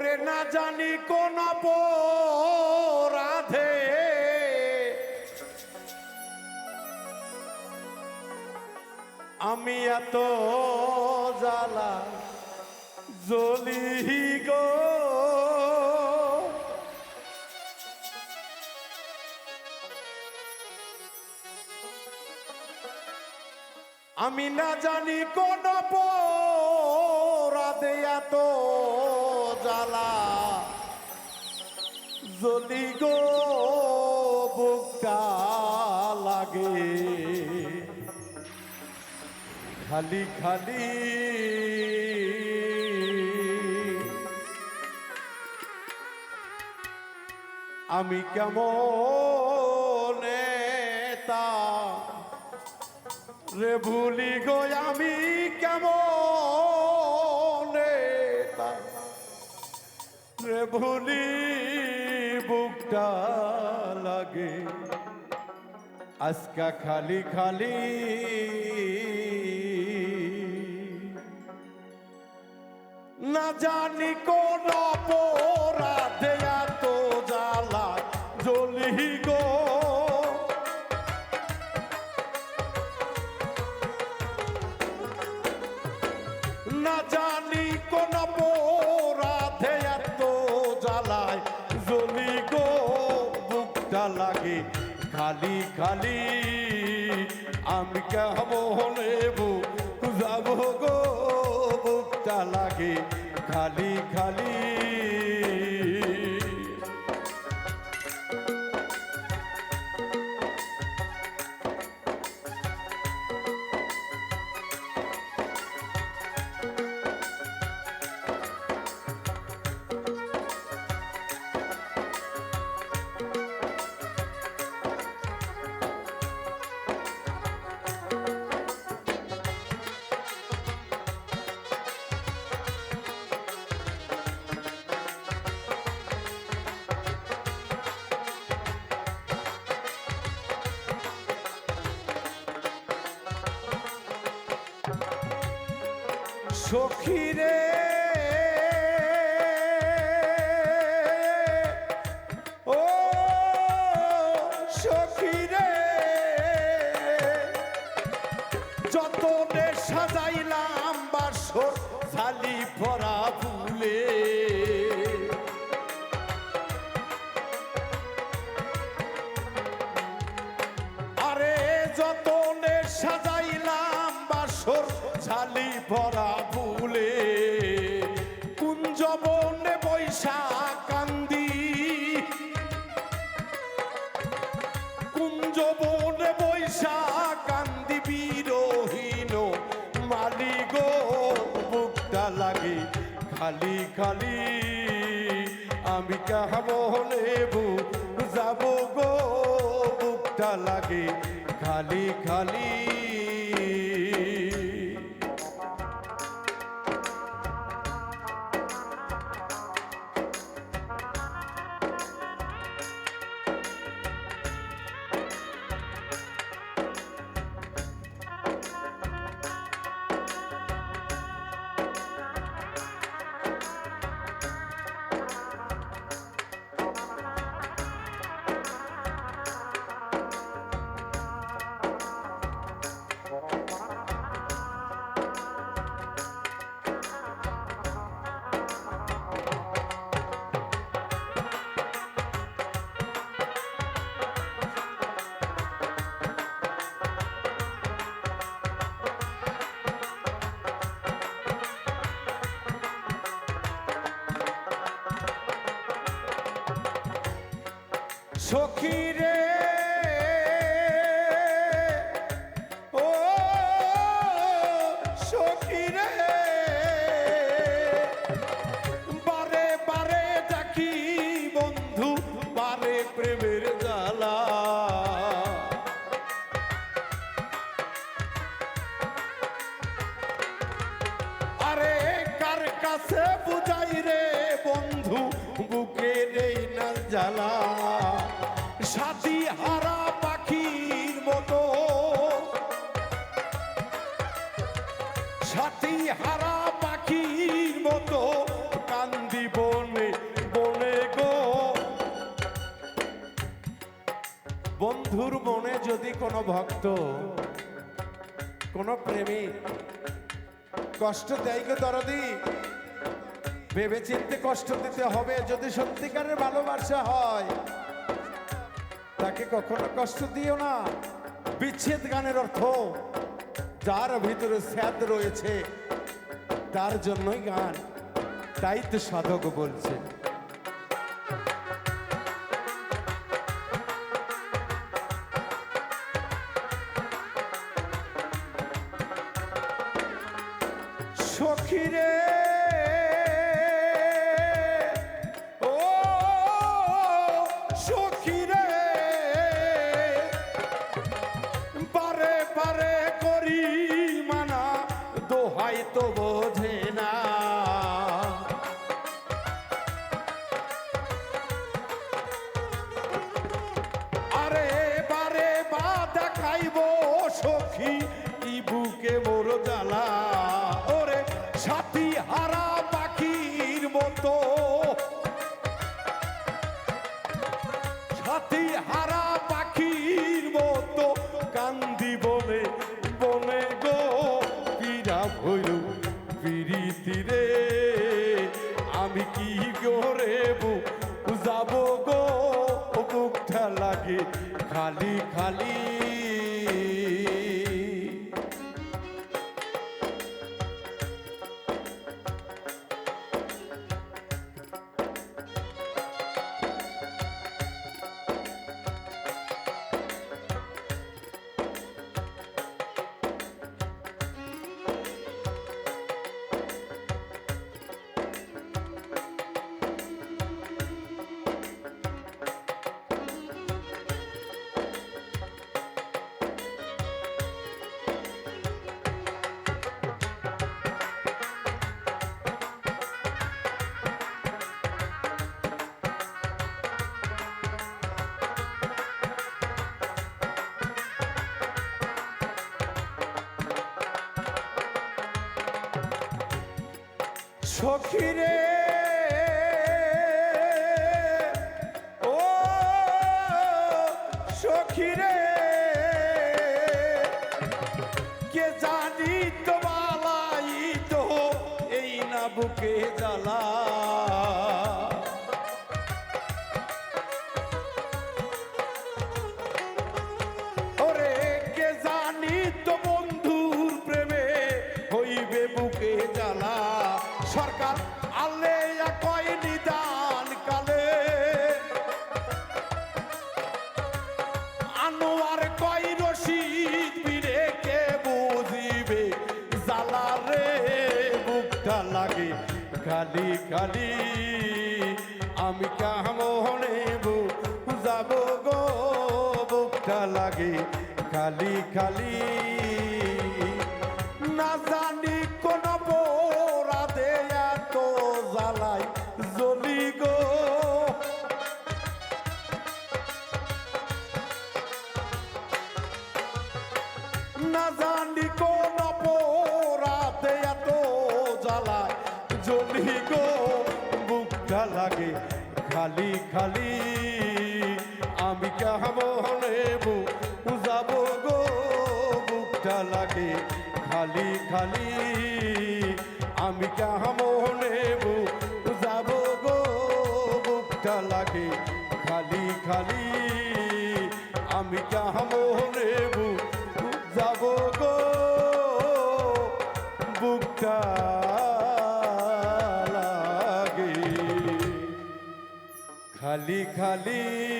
ওরে না জানি কোন রাধে আমি এত জ্বালা জ্বলি গো। আমি না জানি কোন রাধে এত জ্বালা। যদি গো বুকটা লাগে, খালি খালি আমি কেমন তা রে ভুলি গো আমি কেমন ভুলি বুকটা লাগে। আজকা খালি খালি। না জানি কোন লাগে। খালি খালি আমি কেমন যাব গো বুকটা লাগে। খালি খালি সখী রে ও সখী রে সাজাই সাজাইলাম ভরা ফুলে কুঞ্জ বনে বৈশা কান্দি। কুঞ্জ বনে বৈশা কান্দি বিরহীন মালিক বুকটা লাগে খালি খালি। আমি কেমন বুক যাব গো, বুকটা লাগে খালি খালি। সখী রে। ও বন্ধু প্রেমের জ্বালা। আরে কার কাছে বুঝাই রে বন্ধু, বুকে না জ্বালা। সাথী হারা পাখির মতো। সাথী হারা পাখির মতো কান্দি বনে বনে গো। বন্ধুর মনে যদি কোনো ভক্ত, কোনো প্রেমিক কষ্ট দেয় গো দরদি ভেবে চিনতে কষ্ট দিতে হবে। যদি সত্যিকারের ভালোবাসা হয় তাকে কখনো কষ্ট দিও না। বিচ্ছেদ গানের অর্থ, যার ভিতরে স্যাদ রয়েছে, তার জন্যই গান। তাই তো সাধক বলছে। সখিরে তো বোঝে আমি কি করে যাব গো? বুকটা লাগে খালি খালি। সখিরে ও সখিরে কে জানি তো বালাই তো এই না বুকে জ্বালা। জানি তো বন্ধুর প্রেমে হইবে বুকে জ্বালা। সরকার আলে কয় নিদান কালে। আনোয়ার কয় রশিদ পীরে কে বুঝিবে? জ্বালা রে বুকটা লাগে খালি খালি। আমি কামনে যাব গো বুকটা লাগে খালি খালি। লাগে, খালি খালি। আমি কেমন যাব গো, বুকটা লাগে, খালি খালি। আমি কেমন যাব গো, বুকটা লাগে, খালি খালি। আমি কেমন যাব গো, বুকটা খালি খালি